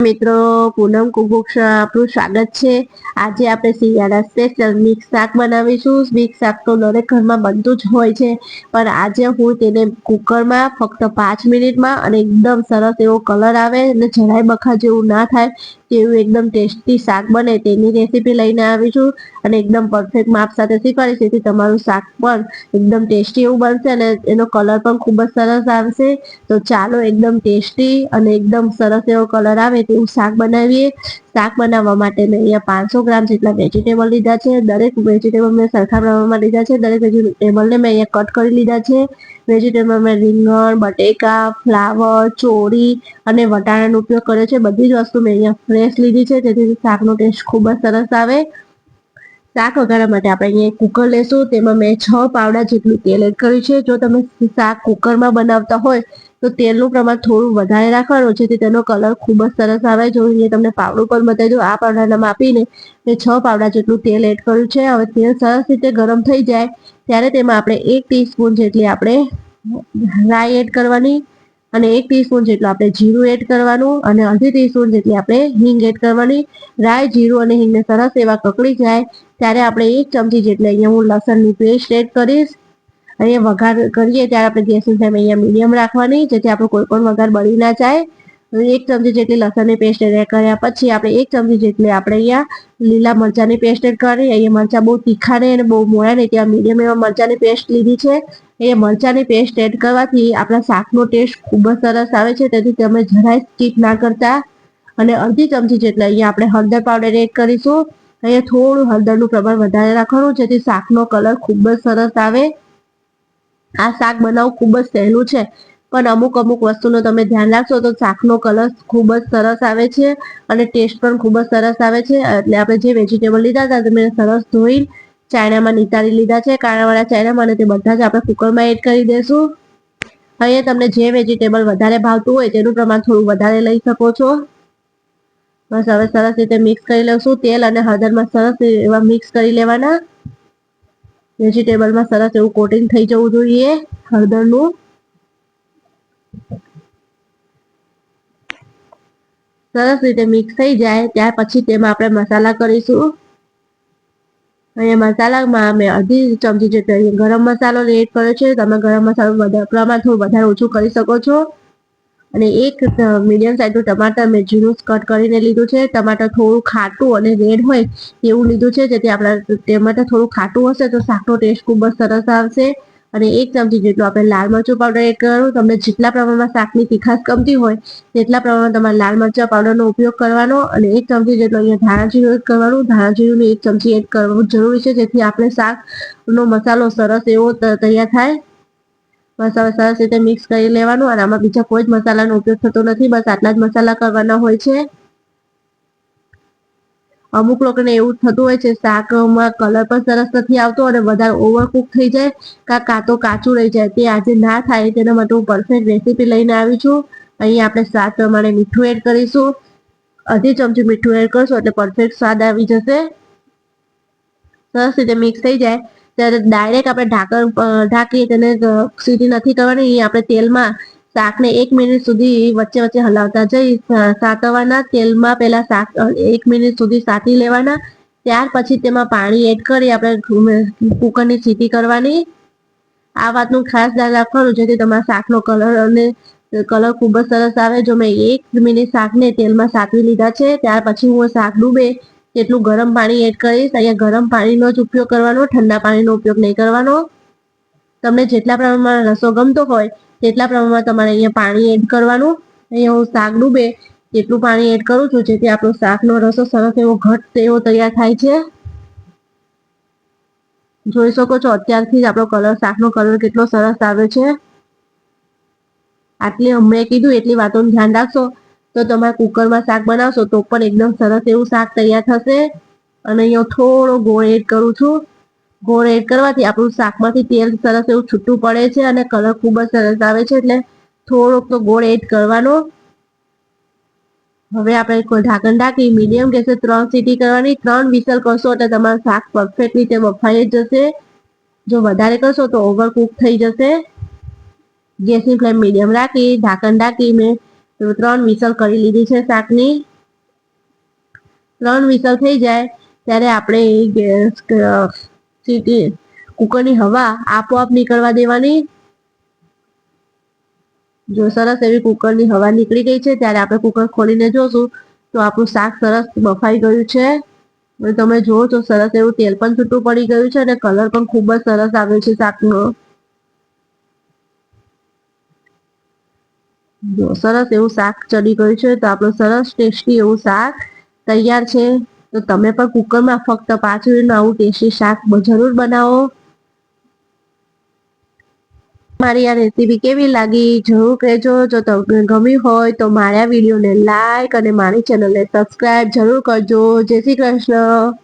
મિત્રો, પૂનમ કુકબુક આપણું સ્વાગત છે. આજે આપણે શિયાળા સ્પેશિયલ મિક્સ શાક બનાવીશું. મિક્સ શાક તો દરેક ઘરમાં બનતું જ હોય છે. પણ આજે હું તેને કુકરમાં ફક્ત પાંચ મિનિટમાં અને એકદમ સરસ એવો કલર આવે અને જરાય બખા જેવું ના થાય તેવું એકદમ ટેસ્ટી શાક બને તેની રેસીપી લઈને આવી છું અને એકદમ પરફેક્ટ માપ સાથે શીખવાડીશ તેથી તમારું શાક પણ એકદમ ટેસ્ટી એવું બનશે અને એનો કલર પણ ખૂબ જ સરસ આવશે. તો ચાલો એકદમ ટેસ્ટી અને એકદમ સરસ એવો કલર આવે તેવું શાક બનાવીએ. શાક બનાવવા માટે મેં અહીંયા પાંચસો ગ્રામ જેટલા વેજીટેબલ લીધા છે. દરેક વેજીટેબલ મેં સરખા પ્રમાણમાં લીધા છે. દરેક વેજીટેબલને મેં અહીંયા કટ કરી લીધા છે. વેજીટેબલ મેં રીંગણ, બટેકા, ફ્લાવર, ચોળી અને વટાણાનો ઉપયોગ કર્યો છે. બધી જ વસ્તુ મેં અહીંયા ફ્રેશ લીધી છે. જેથી શાકનો ટેસ્ટ ખૂબ જ સરસ આવે. શાક વઘારવા માટે આપણે અહીંયા કુકર લેશું. તેમાં મેં છ પાવડા જેટલું તેલ એડ કર્યું છે. જો તમે શાક કુકરમાં બનાવતા હોય તો તેલનું પ્રમાણ થોડું વધારે રાખવાનું જેથી તેનો કલર ખૂબ જ સરસ આવે જો અહીંયા તમને પાવડું પણ બતાવી દઉં. આ પાવડાના માપીને મેં છ પાવડા જેટલું તેલ એડ કર્યું છે. હવે તેલ સરસ રીતે ગરમ થઈ જાય, ત્યારે તેમાં આપણે એક ટીસ્પૂન જેટલી આપણે રાઈ એડ કરવાની અને એક ટીસ્પૂન જેટલું આપણે જીરું એડ કરવાનું અને અડધી ટીસ્પૂન જેટલી આપણે હિંગ એડ કરવાની. રાઈ જીરું અને હિંગને સરસ એવા કકડી જાય, ત્યારે આપણે એક ચમચી જેટલી અહીંયા હું લસણની પેસ્ટ એડ કરીશ. અહીંયા વઘાર કરીએ ત્યારે આપણે ગેસની ફ્લેમ અહીંયા મીડિયમ રાખવાની, જેથી આપણો કોઈ પણ વઘાર બળી ના જાય. એક ચમચી જેટલી લસણની પેસ્ટ એડ કર્યા પછી આપણે એક ચમચી જેટલી આપણે અહીંયા લીલા મરચાની પેસ્ટ એડ કરી. અહીંયા મરચાં બહુ તીખા ને અને બહુ મોડા ને, ત્યાં મીડિયમ એવા મરચાંની પેસ્ટ લીધી છે. એ મરચાંની પેસ્ટ એડ કરવાથી આપણા શાકનો ટેસ્ટ ખૂબ જ સરસ આવે છે, તેથી તમે જરાય સ્કીપ ના કરતા. અને અડધી ચમચી જેટલા અહીંયા આપણે હળદર પાવડર એડ કરીશું. અહીંયા થોડું હળદરનું પ્રમાણ વધારે રાખવાનું, જેથી શાકનો કલર ખૂબ જ સરસ આવે. આ શાક બનાવવું ખૂબ જ સહેલું છે. પણ અમુક અમુક વસ્તુનું તમે ધ્યાન રાખશો તો શાકનો કલર ખૂબ જ સરસ આવે છે અને ટેસ્ટ પણ ખૂબ જ સરસ આવે છે. એટલે આપણે જે વેજીટેબલ લીધા હતા તમે સરસ ધોઈ ચાયણામાં નિતારી લીધા છે. કાણાવાળા ચાયણામાં અને તે બધા જ આપણે કુકરમાં એડ કરી દઈશું અહીંયા તમને જે વેજીટેબલ વધારે ભાવતું હોય તેનું પ્રમાણ થોડું વધારે લઈ શકો છો. બસ હવે સરસ રીતે મિક્સ કરી લઈશું. તેલ અને હળદરમાં સરસ એવા મિક્સ કરી લેવાના. વેજીટેબલમાં સરસ એવું કોટિંગ થઈ જવું જોઈએ હળદરનું. સરસ રીતે મિક્સ થઈ જાય, ત્યાર પછી તેમાં આપણે મસાલા કરીશું. અહીંયા મસાલામાં મેં અડધી ચમચી જેટલો ગરમ મસાલો એડ કર્યો છે. તમે ગરમ મસાલો પ્રમાણ થોડું વધારે ઓછું કરી શકો છો. અને એક મીડિયમ સાઈઝનું ટમાટર મેં ઝીણું કટ કરીને લીધું છે. ટમાટર થોડું ખાટું અને રેડ હોય એવું લીધું છે, જેથી આપણા ટમાટર થોડું ખાટું હશે તો શાકનો ટેસ્ટ ખૂબ જ સરસ આવશે. અને એક ચમચી જેટલું આપણે લાલ મરચું પાવડર એડ કરવાનું તમને જેટલા પ્રમાણમાં શાકની તીખાશ ગમતી હોય, તેટલા પ્રમાણમાં તમારે લાલ મરચા પાવડરનો ઉપયોગ કરવાનો અને એક ચમચી જેટલો અહીંયા ધાણા જીરું એડ કરવાનું. ધાણા જીરુંનું એક ચમચી એડ કરવું જરૂરી છે, જેથી આપણે શાકનો મસાલો સરસ એવો તૈયાર થાય. બસ સરસ રીતે મિક્સ કરી લેવાનું અને આમાં બીજા કોઈ જ મસાલાનો ઉપયોગ થતો નથી. બસ આટલા જ મસાલા કરવાના હોય છે. અમુક લોકોને એવું થતું હોય છે, શાકમાં કલર પણ સરસ નથી આવતો અને વધારે ઓવરકુક થઈ જાય કાં કાં તો કાચું રહી જાય. તે આજે ના થાય તેના માટે હું પરફેક્ટ રેસીપી લઈને આવી છું. અહીં આપણે સ્વાદ પ્રમાણે મીઠું એડ કરીશું. અડધી ચમચી મીઠું એડ કરશું એટલે પરફેક્ટ સ્વાદ આવી જશે. સરસ રીતે મિક્સ થઈ જાય. ત્યારે ડાયરેક્ટ આપણે ઢાંકણ ઢાંકી તેને સીધી નથી કરવાની. આપણે તેલમાં શાકને એક મિનિટ સુધી વચ્ચે વચ્ચે હલાવતા જઈ સાતવવાના તેલમાં પહેલા શાક એક મિનિટ સુધી સાતી લેવાના. ત્યાર પછી તેમાં પાણી એડ કરી આપણે કુકરની સીટી કરવાની. આ વાતનું ખાસ ધ્યાન રાખવાનું, જેથી તમારા શાકનો કલર અને કલર ખૂબ જ સરસ આવે. જો મેં એક મિનિટ શાકને તેલમાં સાતવી લીધા છે, ત્યાર પછી હું શાક ડૂબે તેટલું ગરમ પાણી એડ કરીશ, અહીંયા ગરમ પાણીનો જ ઉપયોગ કરવાનો, ઠંડા પાણીનો ઉપયોગ નહીં કરવાનો. તમને જેટલા પ્રમાણમાં રસો ગમતો હોય, તેટલા પ્રમાણમાં તમારે અહીંયા પાણી એડ કરવાનું. અહીંયા હું શાક ડૂબે, એટલું પાણી એડ કરું છું, જેથી આપણો શાકનો રસો સરસ એવો ઘટ એવો તૈયાર થાય છે. જોઈ શકો છો, અત્યારથી જ આપણો કલર શાકનો કલર કેટલો સરસ આવે છે. આટલી હમણાં કીધું, એટલી વાતોનું ધ્યાન રાખશો. તો તમારે કુકરમાં શાક બનાવશો તો પણ એકદમ સરસ એવું શાક તૈયાર થશે. અને અહીંયા થોડો ગોળ એડ કરું છું. ગોળ એડ કરવાથી આપણું શાકમાંથી તેલ સરસ એવું છૂટું પડે છે અને કલર ખૂબ જ સરસ આવે છે એટલે થોડોક તો ગોળ એડ કરવાનો. હવે આપણે ઢાંકણ ઢાંકી મીડિયમ ગેસે ત્રણ સીટી કરવાની. ત્રણ વિસલ કરશો એટલે તમારું શાક પરફેક્ટ રીતે બફાઈ જ જશે. જો વધારે કરશો તો ઓવરકુક થઈ જશે. ગેસની ફ્લેમ મીડિયમ રાખી, ઢાંકણ ઢાંકી મેં ત્રણ વિસલ કરી લીધી છે શાકની. ત્રણ વિસલ થઈ જાય ત્યારે આપણે કુકરની હવા આપોઆપ નીકળવા દેવાની. જો સરસ એવી કુકરની હવા નીકળી ગઈ છે ત્યારે આપણે કુકર ખોલીને જોશું તો આપણું શાક સરસ બફાઈ ગયું છે. તમે જુઓ તો સરસ એવું તેલ પણ છૂટું પડી ગયું છે અને કલર પણ ખૂબ જ સરસ આવ્યો છે શાકનો. જો, સરસ એવું શાક ચડી ગયું છે, તો આપણું સરસ ટેસ્ટી એવું શાક તૈયાર છે. તો તમે પણ કુકરમાં ફક્ત પાંચ આવું ટેસ્ટી શાક જરૂર બનાવો. મારી આ રેસીપી કેવી લાગી? જરૂર કહેજો. જો તમને ગમ્યું હોય તો મારા વિડીયોને લાઈક અને મારી ચેનલને સબસ્ક્રાઈબ જરૂર કરજો. જય શ્રી કૃષ્ણ.